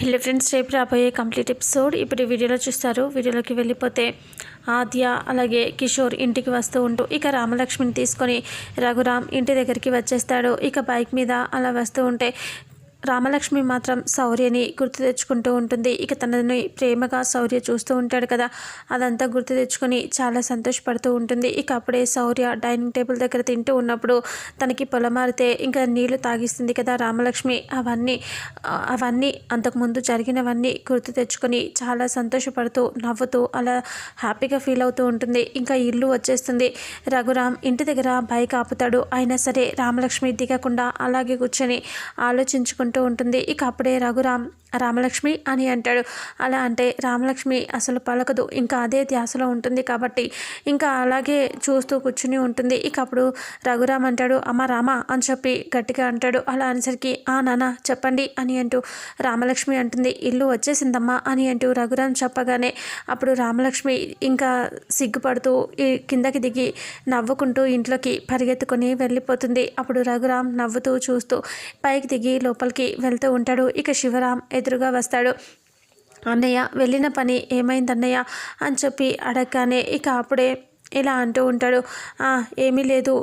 Hello friends రేపు రాబోయే complete episode ఇప్పుడు వీడియోలో చూస్తారు. వీడియోలోకి వెళ్ళిపోతే ఆద్య అలాగే కిషోర్ ఇంటికి వస్తూ ఉంటూ ఇక రామలక్ష్మిని తీసుకొని రఘురామ్ ఇంటి దగ్గరికి వచ్చేస్తాడు. ఇక బైక్ మీద అలా వస్తూ ఉంటే రామలక్ష్మి మాత్రం శౌర్యని గుర్తు తెచ్చుకుంటూ ఉంటుంది. ఇక తనని ప్రేమగా శౌర్య చూస్తూ ఉంటాడు కదా. అదంతా గుర్తు తెచ్చుకొని చాలా సంతోషపడుతూ ఉంటుంది. ఇక అప్పుడే శౌర్య డైనింగ్ టేబుల్ దగ్గర తింటూ ఉన్నప్పుడు తనకి పొలమారితే ఇంకా నీళ్ళు తాగిస్తుంది కదా రామలక్ష్మి. అవన్నీ అవన్నీ అంతకుముందు జరిగినవన్నీ గుర్తు తెచ్చుకొని చాలా సంతోషపడుతూ నవ్వుతూ అలా హ్యాపీగా ఫీల్ అవుతూ ఉంటుంది. ఇంకా ఇల్లు వచ్చేస్తుంది. రఘురామ్ ఇంటి దగ్గర బైక్ ఆపుతాడు. అయినా సరే రామలక్ష్మి దిగకుండా అలాగే కూర్చొని ఆలోచించుకుంటూ ఉంటుంది. ఇక అప్పుడే రఘురామ్ రామలక్ష్మి అని అంటాడు. అలా అంటే రామలక్ష్మి అసలు పలకదు. ఇంకా అదే ధ్యాసలో ఉంటుంది కాబట్టి ఇంకా అలాగే చూస్తూ కూర్చుని ఉంటుంది. ఇక అప్పుడు రఘురామ్ అంటాడు అమ్మ రామ అని చెప్పి గట్టిగా అంటాడు. అలా అనేసరికి ఆ నాన్న చెప్పండి అని అంటూ రామలక్ష్మి అంటుంది. ఇల్లు వచ్చేసిందమ్మా అని అంటూ రఘురామ్ చెప్పగానే అప్పుడు రామలక్ష్మి ఇంకా సిగ్గుపడుతూ ఈ కిందకి దిగి నవ్వుకుంటూ ఇంట్లోకి పరిగెత్తుకొని వెళ్ళిపోతుంది. అప్పుడు రఘురామ్ నవ్వుతూ చూస్తూ పైకి దిగి లోపలికి వెళ్తూ ఉంటాడు. ఇక శివరామ్ ఎదురుగా వస్తాడు. అన్నయ్య వెళ్ళిన పని ఏమైందన్నయ్య? అని చెప్పి అడగగానే ఇక అప్పుడే ఇలా అంటూ ఉంటాడు. ఏమీ లేదు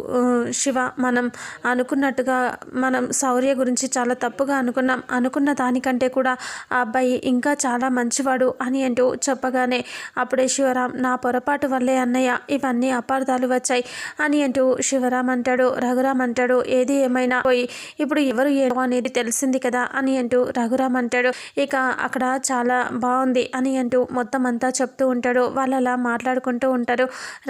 శివ మనం అనుకున్నట్టుగా మనం శౌర్య గురించి చాలా తప్పుగా అనుకున్నాం. అనుకున్న దానికంటే కూడా ఆ అబ్బాయి ఇంకా చాలా మంచివాడు అని అంటూ చెప్పగానే అప్పుడే శివరాం నా పొరపాటు వల్లే అన్నయ్య ఇవన్నీ అపార్థాలు వచ్చాయి అని అంటూ శివరాం అంటాడు. రఘురాం అంటాడు ఏది ఏమైనా పోయి ఇప్పుడు ఎవరు ఏమో అనేది తెలిసింది కదా అని అంటూ రఘురాం అంటాడు. ఇక అక్కడ చాలా బాగుంది అని అంటూ మొత్తం అంతా చెప్తూ ఉంటాడు. వాళ్ళు అలా మాట్లాడుకుంటూ ఉంటారు.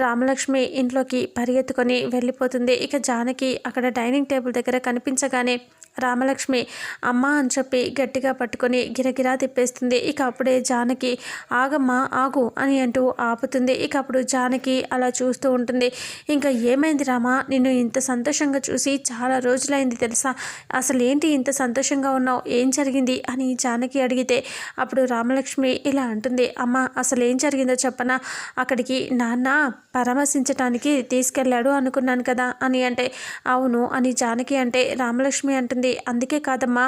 రామలక్ష్మి ఇంట్లోకి పరిగెత్తుకొని వెళ్ళిపోతుంది. ఇక జానకి అక్కడ డైనింగ్ టేబుల్ దగ్గర కనిపించగానే రామలక్ష్మి అమ్మ అని చెప్పి గట్టిగా పట్టుకొని గిరగిరా తిప్పేస్తుంది. ఇక అప్పుడే జానకి ఆగమ్మ ఆగు అని అంటూ ఆపుతుంది. ఇక అప్పుడు జానకి అలా చూస్తూ ఉంటుంది. ఇంకా ఏమైంది రామా? నిన్ను ఇంత సంతోషంగా చూసి చాలా రోజులైంది తెలుసా? అసలు ఏంటి ఇంత సంతోషంగా ఉన్నావు? ఏం జరిగింది? అని జానకి అడిగితే అప్పుడు రామలక్ష్మి ఇలా అంటుంది. అమ్మ అసలు ఏం జరిగిందో చెప్పనా? అక్కడికి నాన్న పరామర్శించడానికి తీసుకెళ్ళాడు అనుకున్నాను కదా అని అంటే అవును అని జానకి అంటే రామలక్ష్మి అంటుంది. అందుకే కాదమ్మా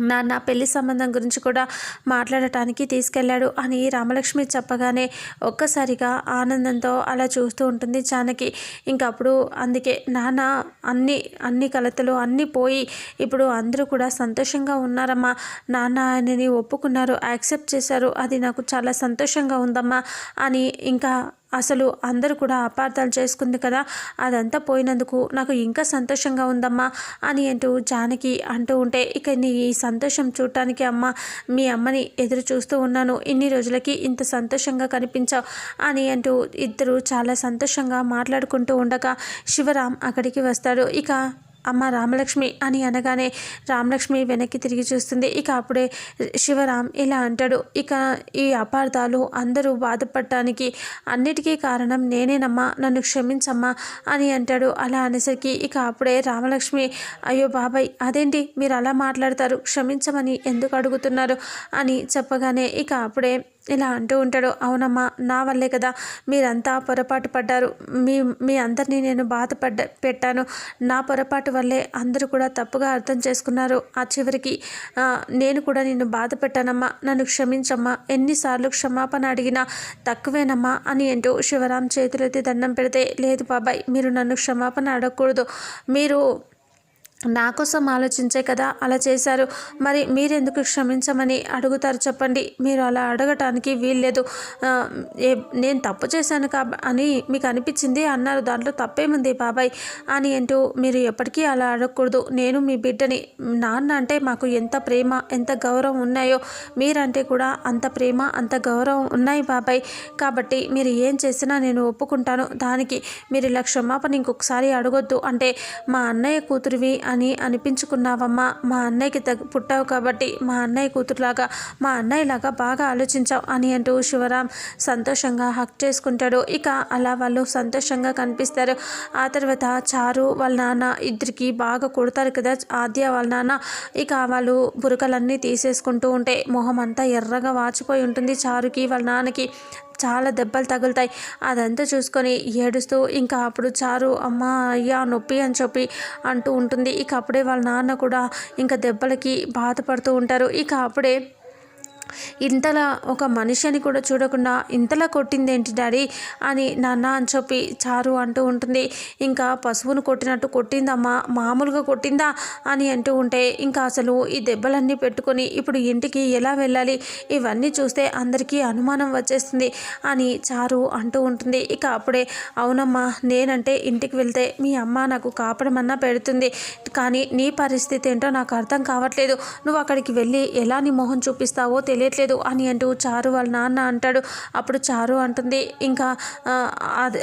నాన్న పెళ్ళి సంబంధం గురించి కూడా మాట్లాడటానికి తీసుకెళ్ళాడు అని రామలక్ష్మి చెప్పగానే ఒక్కసారిగా ఆనందంతో అలా చూస్తూ ఉంటుంది జానకి ఇంకప్పుడు అందుకే నాన్న అన్ని అన్ని కలతలు అన్నీ పోయి ఇప్పుడు అందరూ కూడా సంతోషంగా ఉన్నారమ్మా. నాన్న ఆయనని ఒప్పుకున్నారు యాక్సెప్ట్ చేశారు. అది నాకు చాలా సంతోషంగా ఉందమ్మా అని ఇంకా అసలు అందరూ కూడా అపార్థాలు చేసుకుంది కదా. అదంతా పోయినందుకు నాకు ఇంకా సంతోషంగా ఉందమ్మా అని అంటూ జానకి అంటూ ఉంటే ఇక నీ ఈ సంతోషం చూడటానికి అమ్మ మీ అమ్మని ఎదురు చూస్తూ ఉన్నాను. ఇన్ని రోజులకి ఇంత సంతోషంగా కనిపించావు అని అంటూ ఇద్దరు చాలా సంతోషంగా మాట్లాడుకుంటూ ఉండగా శివరాం అక్కడికి వస్తాడు. ఇక అమ్మ రామలక్ష్మి అని అనగానే రామలక్ష్మి వెనక్కి తిరిగి చూస్తుంది. ఇక అప్పుడే శివరాం ఇలా అంటాడు ఇక ఈ అపార్థాలు అందరూ బాధపడటానికి అన్నిటికీ కారణం నేనేనమ్మా నన్ను క్షమించమ్మా అని అంటాడు. అలా అనేసరికి ఇక అప్పుడే రామలక్ష్మి అయ్యో బాబాయ్ అదేంటి మీరు అలా మాట్లాడతారు? క్షమించమని ఎందుకు అడుగుతున్నారు? అని చెప్పగానే ఇక అప్పుడే ఇలా అంటూ ఉంటాడు అవునమ్మా నా వల్లే కదా మీరంతా పొరపాటు పడ్డారు. మీ మీ అందరినీ నేను బాధపడ్డ పెట్టాను. నా పొరపాటు వల్లే అందరూ కూడా తప్పుగా అర్థం చేసుకున్నారు. ఆ చివరికి నేను కూడా నిన్ను బాధ పెట్టానమ్మా. నన్ను క్షమించమ్మా. ఎన్నిసార్లు క్షమాపణ అడిగినా తక్కువేనమ్మా అని అంటూ శివరాం చేతులెత్తి దండం పెడితే లేదు బాబాయ్ మీరు నన్ను క్షమాపణ అడగకూడదు. మీరు నా కోసం ఆలోచించే కదా అలా చేశారు. మరి మీరెందుకు క్షమించమని అడుగుతారు చెప్పండి. మీరు అలా అడగటానికి వీల్లేదు. నేను తప్పు చేశాను కాబ అని మీకు అనిపించింది అన్నారు. దాంట్లో తప్పేముంది బాబాయ్? అని అంటూ మీరు ఎప్పటికీ అలా అడగకూడదు. నేను మీ బిడ్డని నాన్న అంటే మాకు ఎంత ప్రేమ ఎంత గౌరవం ఉన్నాయో మీరంటే కూడా అంత ప్రేమ అంత గౌరవం ఉన్నాయి బాబాయ్. కాబట్టి మీరు ఏం చేసినా నేను ఒప్పుకుంటాను. దానికి మీరు ఇలా క్షమాపణ ఇంకొకసారి అడగొద్దు. అంటే మా అన్నయ్య కూతురివి అని అని అనిపించుకున్నావమ్మా. మా అన్నయ్యకి తగ్గ పుట్టావు కాబట్టి మా అన్నయ్య కూతురులాగా మా అన్నయ్యలాగా బాగా ఆలోచించావు అని అంటూ శివరాం సంతోషంగా హక్ చేసుకుంటాడు. ఇక అలా వాళ్ళు సంతోషంగా కనిపిస్తారు. ఆ తర్వాత చారు వాళ్ళ నాన్న ఇద్దరికి బాగా కొడతారు కదా ఆద్య వాళ్ళ నాన్న. ఇక వాళ్ళు బురకలన్నీ తీసేసుకుంటూ ఉంటే మొహం అంతా ఎర్రగా వాచిపోయి ఉంటుంది చారుకి వాళ్ళ నాన్నకి. చాలా దెబ్బలు తగులుతాయి. అదంతా చూసుకొని ఏడుస్తూ ఇంకా అప్పుడు చారు అమ్మ అయ్యా నొప్పి అని చెప్పి అంటూ ఉంటుంది. ఇక అప్పుడే వాళ్ళ నాన్న కూడా ఇంకా దెబ్బలకి బాధపడుతూ ఉంటారు. ఇక అప్పుడే ఇంతలా ఒక మనిషిని కూడా చూడకుండా ఇంతలా కొట్టిందేంటి డాడీ అని నాన్న అని చెప్పి చారు అంటూ ఉంటుంది. ఇంకా పశువును కొట్టినట్టు కొట్టిందమ్మా మామూలుగా కొట్టిందా అని అంటూ ఉంటే ఇంకా అసలు ఈ దెబ్బలన్నీ పెట్టుకొని ఇప్పుడు ఇంటికి ఎలా వెళ్ళాలి? ఇవన్నీ చూస్తే అందరికీ అనుమానం వచ్చేస్తుంది అని చారు అంటూ ఉంటుంది. ఇక అప్పుడే అవునమ్మా నేనంటే ఇంటికి వెళ్తే మీ అమ్మ నాకు కాపడమన్నా పెడుతుంది. కానీ నీ పరిస్థితి ఏంటో నాకు అర్థం కావట్లేదు. నువ్వు అక్కడికి వెళ్ళి ఎలా నీ మొహం చూపిస్తావో తెలియదు. తెలియట్లేదు. అని అంటూ చారు వాళ్ళ నాన్న అంటాడు. అప్పుడు చారు అంటుంది ఇంకా ఆ,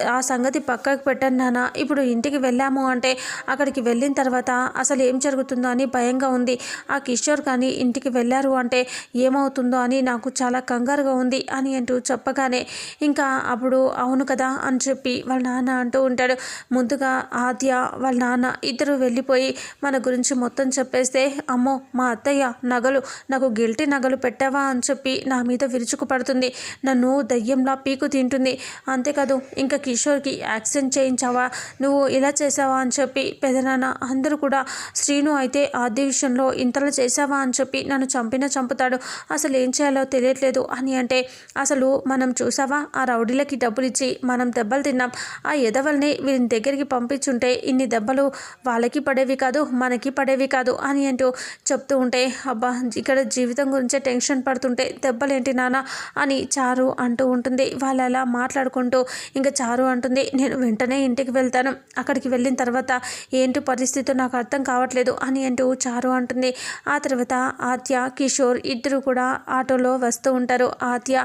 ఆ సంగతి పక్కకు పెట్టాను నాన్న. ఇప్పుడు ఇంటికి వెళ్ళాము అంటే అక్కడికి వెళ్ళిన తర్వాత అసలు ఏం జరుగుతుందో అని భయంగా ఉంది. ఆ కిషోర్ కానీ ఇంటికి వెళ్ళారు అంటే ఏమవుతుందో అని నాకు చాలా కంగారుగా ఉంది అని అంటూ చెప్పగానే ఇంకా అప్పుడు అవును కదా అని చెప్పి వాళ్ళ నాన్న అంటూ ఉంటాడు. ముందుగా ఆద్య వాళ్ళ నాన్న ఇద్దరు వెళ్ళిపోయి మన గురించి మొత్తం చెప్పేస్తే అమ్మో మా అత్తయ్య నగలు నాకు గిల్టీ నగలు పెట్టావా అని చెప్పి నా మీద విరుచుకు పడుతుంది. నన్ను దయ్యంలా పీకు తింటుంది. అంతేకాదు ఇంకా కిషోర్కి యాక్సిడెంట్ చేయించావా? నువ్వు ఇలా చేసావా అని చెప్పి పెదనాన్న అందరూ కూడా శ్రీను అయితే ఆది విషయంలో ఇంతలా చేసావా అని చెప్పి నన్ను చంపినా చంపుతాడు. అసలు ఏం చేయాలో తెలియట్లేదు అని అంటే అసలు మనం చూసావా ఆ రౌడీలకి డబ్బులు ఇచ్చి మనం దెబ్బలు తిన్నాం. ఆ ఎదవల్ని వీరిని దగ్గరికి పంపించుంటే ఇన్ని దెబ్బలు వాళ్ళకి పడేవి కాదు మనకి పడేవి కాదు అని అంటూ చెప్తూ ఉంటే అబ్బా ఇక్కడ జీవితం గురించే టెన్షన్ పడుతుంది మాట్లాడుతుంటే దెబ్బలేంటి నాన్న? అని చారు అంటూ ఉంటుంది. వాళ్ళు అలా మాట్లాడుకుంటూ ఇంకా చారు అంటుంది నేను వెంటనే ఇంటికి వెళ్తాను. అక్కడికి వెళ్ళిన తర్వాత ఏంటి పరిస్థితి? నాకు అర్థం కావట్లేదు అని అంటూ చారు అంటుంది. ఆ తర్వాత ఆద్య కిషోర్ ఇద్దరు కూడా ఆటోలో వస్తూ ఉంటారు. ఆద్య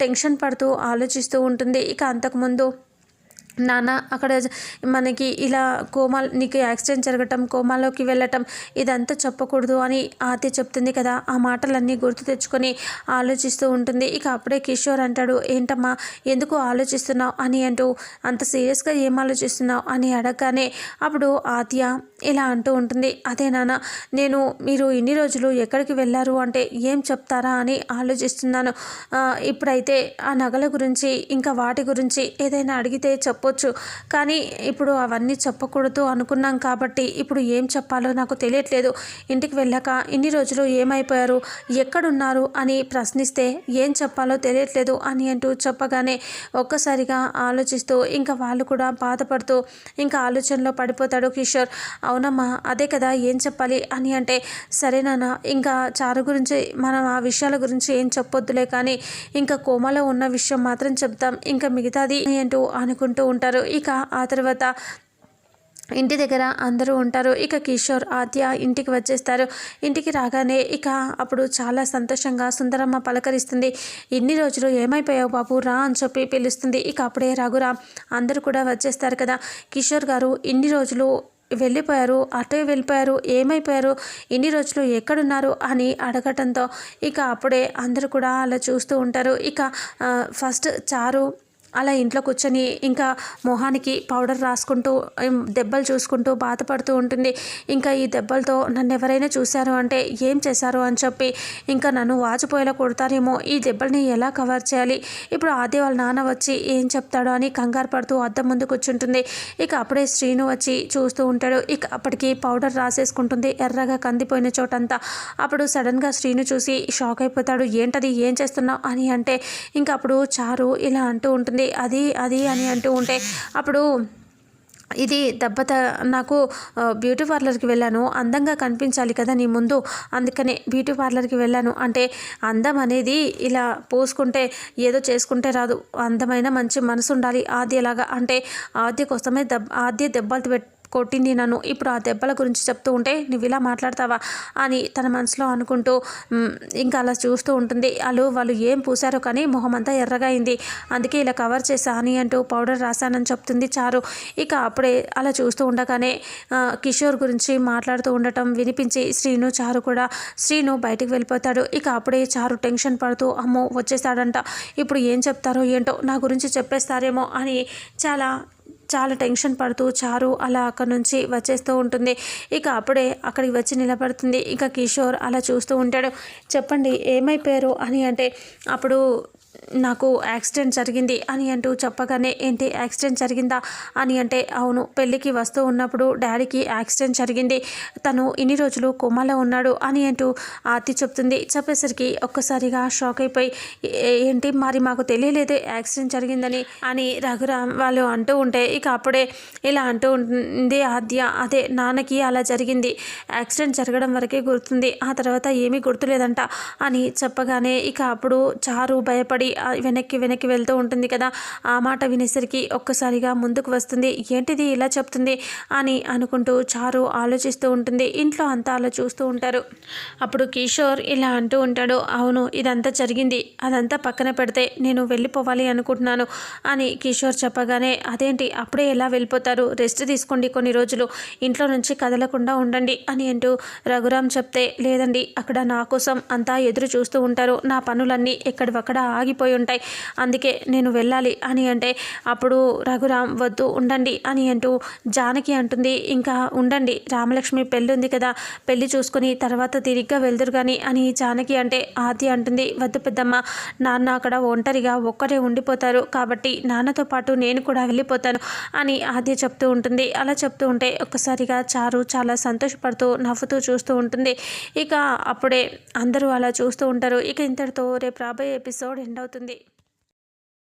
టెన్షన్ పడుతూ ఆలోచిస్తూ ఉంటుంది. ఇక అంతకుముందు నాన్న అక్కడ మనకి ఇలా కోమా నీకు యాక్సిడెంట్ జరగటం కోమాలోకి వెళ్ళటం ఇదంతా చెప్పకూడదు అని ఆతి చెప్తుంది కదా. ఆ మాటలన్నీ గుర్తు తెచ్చుకొని ఆలోచిస్తూ ఉంటుంది. ఇక అప్పుడే కిషోర్ అంటాడు ఏంటమ్మా ఎందుకు ఆలోచిస్తున్నావు? అని అంటూ అంత సీరియస్గా ఏం ఆలోచిస్తున్నావు? అని అడగగానే అప్పుడు ఆత్య ఇలా అంటూ ఉంటుంది. అదే నాన్న నేను మీరు ఇన్ని రోజులు ఎక్కడికి వెళ్ళారు? అంటే ఏం చెప్తారా? అని ఆలోచిస్తున్నాను. ఇప్పుడైతే ఆ నగల గురించి ఇంకా వాటి గురించి ఏదైనా అడిగితే చెప్పొచ్చు. కానీ ఇప్పుడు అవన్నీ చెప్పకూడదు అనుకున్నాం కాబట్టి ఇప్పుడు ఏం చెప్పాలో నాకు తెలియట్లేదు. ఇంటికి వెళ్ళాక ఇన్ని రోజులు ఏమైపోయారు? ఎక్కడున్నారు? అని ప్రశ్నిస్తే ఏం చెప్పాలో తెలియట్లేదు అని అంటూ చెప్పగానే ఒక్కసారిగా ఆలోచిస్తూ ఇంకా వాళ్ళు కూడా బాధపడుతూ ఇంకా ఆలోచనలో పడిపోతాడు కిషోర్. అవునమ్మా అదే కదా ఏం చెప్పాలి అని అంటే సరేనా ఇంకా చారు గురించి మనం ఆ విషయాల గురించి ఏం చెప్పొద్దులే కానీ ఇంకా కోమలో ఉన్న విషయం మాత్రం చెప్తాం. ఇంకా మిగతాది అంటూ అనుకుంటూ ఉంటారు. ఇక ఆ తర్వాత ఇంటి దగ్గర అందరూ ఉంటారు. ఇక కిషోర్ ఆద్య ఇంటికి వచ్చేస్తారు. ఇంటికి రాగానే ఇక అప్పుడు చాలా సంతోషంగా సుందరమ్మ పలకరిస్తుంది. ఇన్ని రోజులు ఏమైపోయావు బాబు? రా అని చెప్పి పిలుస్తుంది. ఇక అప్పుడే రాగురా అందరూ కూడా వచ్చేస్తారు కదా. కిషోర్ గారు ఇన్ని రోజులు వెళ్ళిపోయారు అటే వెళ్ళిపోయారు ఏమైపోయారు ఇన్ని రోజులు ఎక్కడున్నారు అని అడగటంతో ఇక అప్పుడే అందరూ కూడా అలా చూస్తూ ఉంటారు. ఇక ఫస్ట్ చారు అలా ఇంట్లో కూర్చొని ఇంకా మొహానికి పౌడర్ రాసుకుంటూ దెబ్బలు చూసుకుంటూ బాధపడుతూ ఉంటుంది. ఇంకా ఈ దెబ్బలతో నన్ను ఎవరైనా చూశారు అంటే ఏం చేశారు అని చెప్పి ఇంకా నన్ను వాచిపోయేలా కొడతారేమో. ఈ దెబ్బల్ని ఎలా కవర్ చేయాలి? ఇప్పుడు ఆది వాళ్ళ నాన్న వచ్చి ఏం చెప్తాడో అని కంగారు పడుతూ అద్దం ముందు కూర్చుంటుంది. ఇక అప్పుడే శ్రీను వచ్చి చూస్తూ ఉంటాడు. ఇక అప్పటికి పౌడర్ రాసేసుకుంటుంది. ఎర్రగా కందిపోయిన చోటంతా. అప్పుడు సడన్గా శ్రీను చూసి షాక్ అయిపోతాడు. ఏంటది? ఏం చేస్తున్నావు? అని అంటే ఇంకా అప్పుడు చారు ఇలా అంటూ ఉంటుంది. అది అది అని అంటూ ఉంటే అప్పుడు ఇది దెబ్బత నాకు బ్యూటీ పార్లర్కి వెళ్ళాను. అందంగా కనిపించాలి కదా నీ ముందు. అందుకనే బ్యూటీ పార్లర్కి వెళ్ళాను. అంటే అందం అనేది ఇలా పోసుకుంటే ఏదో చేసుకుంటే రాదు. అందమైన మంచి మనసు ఉండాలి ఆద్యలాగా. అంటే ఆద్య కోసమే దెబ్బ ఆద్య దెబ్బలు పెట్ కొట్టింది నన్ను. ఇప్పుడు ఆ దెబ్బల గురించి చెప్తూ ఉంటే నువ్వు ఇలా మాట్లాడతావా? అని తన మనసులో అనుకుంటూ ఇంకా అలా చూస్తూ ఉంటుంది. వాళ్ళు వాళ్ళు ఏం పూసారో కానీ మొహం అంతా ఎర్రగా అయింది. అందుకే ఇలా కవర్ చేసా అని అంటూ పౌడర్ రాశానని చెప్తుంది చారు. ఇక అప్పుడే అలా చూస్తూ ఉండగానే కిషోర్ గురించి మాట్లాడుతూ ఉండటం వినిపించి శ్రీను చారు కూడా శ్రీను బయటికి వెళ్ళిపోతాడు. ఇక అప్పుడే చారు టెన్షన్ పడుతూ అమ్మో వచ్చేసాడంట ఇప్పుడు ఏం చెప్తారో ఏంటో నా గురించి చెప్పేస్తారేమో అని చాలా చాలా టెన్షన్ పడుతూ చారు అలా అక్కడ నుంచి వచ్చేస్తూ ఉంటుంది. ఇక అప్పుడే అక్కడికి వచ్చి నిలబడుతుంది. ఇక కిషోర్ అలా చూస్తూ ఉంటాడు. చెప్పండి ఏమైపోయారు అని అంటే అప్పుడు నాకు యాక్సిడెంట్ జరిగింది అని అంటూ చెప్పగానే ఏంటి యాక్సిడెంట్ జరిగిందా అని అంటే అవును పెళ్ళికి వస్తూ ఉన్నప్పుడు డాడీకి యాక్సిడెంట్ జరిగింది. తను ఇన్ని రోజులు కొమ్మలో ఉన్నాడు అని అంటూ ఆర్తి చెప్తుంది. చెప్పేసరికి ఒక్కసారిగా షాక్ అయిపోయి ఏంటి మరి మాకు తెలియలేదు యాక్సిడెంట్ జరిగిందని? అని రఘురామ్ వాళ్ళు అంటూ ఉంటే ఇక అప్పుడే ఇలా అంటూ ఉంటుంది ఆద్య అదే నాన్నకి అలా జరిగింది. యాక్సిడెంట్ జరగడం వరకే గుర్తుంది. ఆ తర్వాత ఏమీ గుర్తులేదంట అని చెప్పగానే ఇక అప్పుడు చారు భయపడి భయపడి వెనక్కి వెనక్కి వెళ్తూ ఉంటుంది కదా. ఆ మాట వినేసరికి ఒక్కసారిగా ముందుకు వస్తుంది. ఏంటిది ఇలా చెప్తుంది? అని అనుకుంటూ చారు ఆలోచిస్తూ ఉంటుంది. ఇంట్లో అంతా అలా చూస్తూ ఉంటారు. అప్పుడు కిషోర్ ఇలా అంటూ ఉంటాడు. అవును ఇదంతా జరిగింది. అదంతా పక్కన పెడితే నేను వెళ్ళిపోవాలి అనుకుంటున్నాను అని కిషోర్ చెప్పగానే అదేంటి? అప్పుడే ఎలా వెళ్ళిపోతారు? రెస్ట్ తీసుకోండి కొన్ని రోజులు. ఇంట్లో నుంచి కదలకుండా ఉండండి అని అంటూ రఘురామ్ చెప్తే లేదండి అక్కడ నా కోసం అంతా ఎదురు చూస్తూ ఉంటారు. నా పనులన్నీ ఎక్కడివక్కడ ఆగిపోయి ఉంటాయి. అందుకే నేను వెళ్ళాలి అని అంటే అప్పుడు రఘురామ్ వద్దు ఉండండి అని అంటూ జానకి అంటుంది. ఇంకా ఉండండి రామలక్ష్మి పెళ్ళి ఉంది కదా పెళ్ళి చూసుకుని తర్వాత తిరిగ్గా వెళ్దురు కానీ అని జానకి అంటే ఆది అంటుంది. వద్దు పెద్దమ్మ నాన్న అక్కడ ఒంటరిగా ఒక్కరే ఉండిపోతారు కాబట్టి నాన్నతో పాటు నేను కూడా వెళ్ళిపోతాను అని ఆద్య చెప్తూ ఉంటుంది. అలా చెప్తూ ఉంటే ఒక్కసారిగా చారు చాలా సంతోషపడుతూ నవ్వుతూ చూస్తూ ఉంటుంది. ఇక అప్పుడే అందరూ అలా చూస్తూ ఉంటారు. ఇక ఇంతటితో రేపు రాబోయే ఎపిసోడ్ ఎండ్ అవుతుంది.